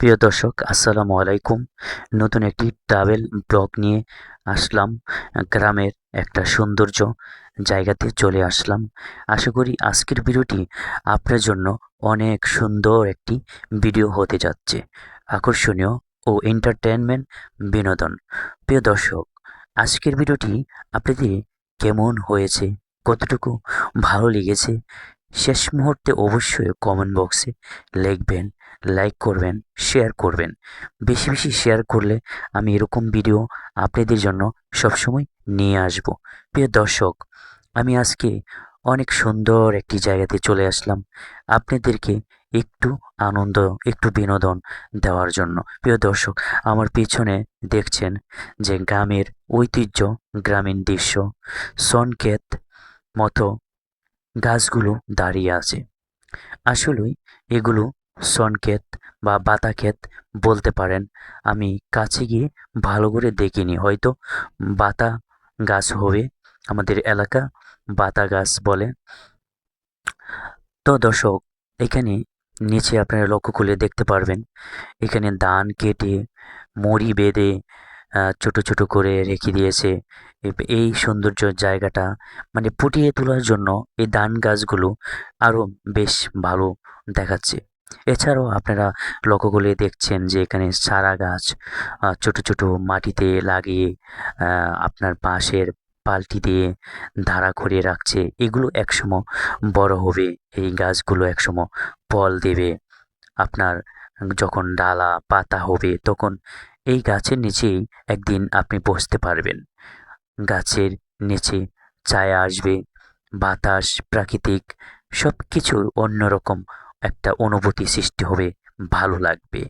প্রিয় দর্শক, আসসালামু আলাইকুম। নতুন একটি ট্রাভেল ব্লগ নিয়ে আসলাম। গ্রামের একটা সৌন্দর্য জায়গাতে চলে আসলাম। আশা করি আজকের ভিডিওটি আপনার জন্য অনেক সুন্দর একটি ভিডিও হতে যাচ্ছে। আকর্ষণীয় ও এন্টারটেনমেন্ট বিনোদন। প্রিয় দর্শক, আজকের ভিডিওটি আপনাদের কেমন হয়েছে, কতটুকু ভালো লেগেছে, শেষ মুহূর্তে অবশ্যই কমেন্ট বক্সে লিখবেন। লাইক করবেন শেয়ার করবেন। বেশি বেশি শেয়ার করলে আমি এরকম ভিডিও আপনাদের জন্য সবসময় নিয়ে আসব। প্রিয় দর্শক, আমি আজকে অনেক সুন্দর একটি জায়গাতে চলে আসলাম আপনাদেরকে একটু আনন্দ, একটু বিনোদন দেওয়ার জন্য। প্রিয় দর্শক, আমার পিছনে দেখছেন যে গ্রামের ঐতিহ্য, গ্রামীণ দৃশ্য, সনক্ষেত মতো গাছগুলো দাঁড়িয়ে আছে। আসলেই এগুলো সনক্ষেত বা বাতা ক্ষেত বলতে পারেন। আমি কাছে গিয়ে ভালো করে দেখিনি। হয়তো বাতা গাছ হবে আমাদের এলাকা, বাতা গাছ বলে। তো দর্শক, এখানে নিচে আপনারা লক্ষ্য করলে দেখতে পারবেন, এখানে ধান কেটে মরি বেঁধে ছোট ছোট করে রেখে দিয়েছে। এই সৌন্দর্য জায়গাটা মানে ফুটিয়ে তোলার জন্য এই ধান গাছগুলো আরও বেশ ভালো দেখাচ্ছে। এছাড়াও আপনারা লক্ষ্য করলে দেখছেন যে এখানে চারা গাছ ছোট ছোট মাটিতে লাগিয়ে আপনার বাঁশের পাল্টি দিয়ে ধারা করে রাখছে। এগুলো একসময় বড় হবে। এই গাছগুলো একসময় ফল দেবে। আপনার যখন ডালা, পাতা হবে, তখন এই গাছের নিচেই একদিন আপনি বসতে পারবেন। গাছের নিচে ছায়া আসবে, বাতাস, প্রাকৃতিক সব কিছুর অন্যরকম একটা অনুভূতি সৃষ্টি হবে, ভালো লাগবে।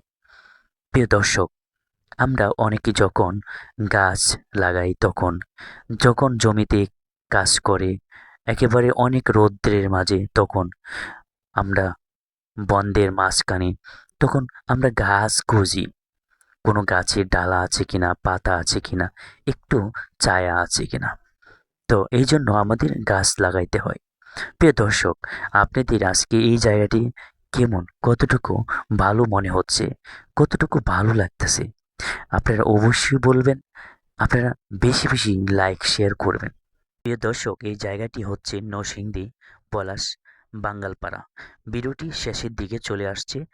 প্রিয় দর্শক, আমরা অনেকে যখন গাছ লাগাই তখন, যখন জমিতে কাজ করে, একেবারে অনেক রৌদ্রের মাঝে তখন আমরা বন্দের মাঝখানে তখন আমরা গাছ খুঁজি। কোনো গাছের ডালা আছে কিনা, পাতা আছে কিনা, একটু ছায়া আছে কিনা। তো এই জন্য আমাদের গাছ লাগাইতে হয়। প্রিয় দর্শক, আপনাদের আজকে এই জায়গাটি কেমন? কতটুকু ভালো মনে হচ্ছে? কতটুকু ভালো লাগতেছে? আপনারা অবশ্যই বলবেন, আপনারা বেশি বেশি লাইক শেয়ার করবেন। প্রিয় দর্শক, এই জায়গাটি হচ্ছে নরসিংদী পলাশ বাঙ্গালপাড়া। ভিডিওটি শেষের দিকে চলে আসছে।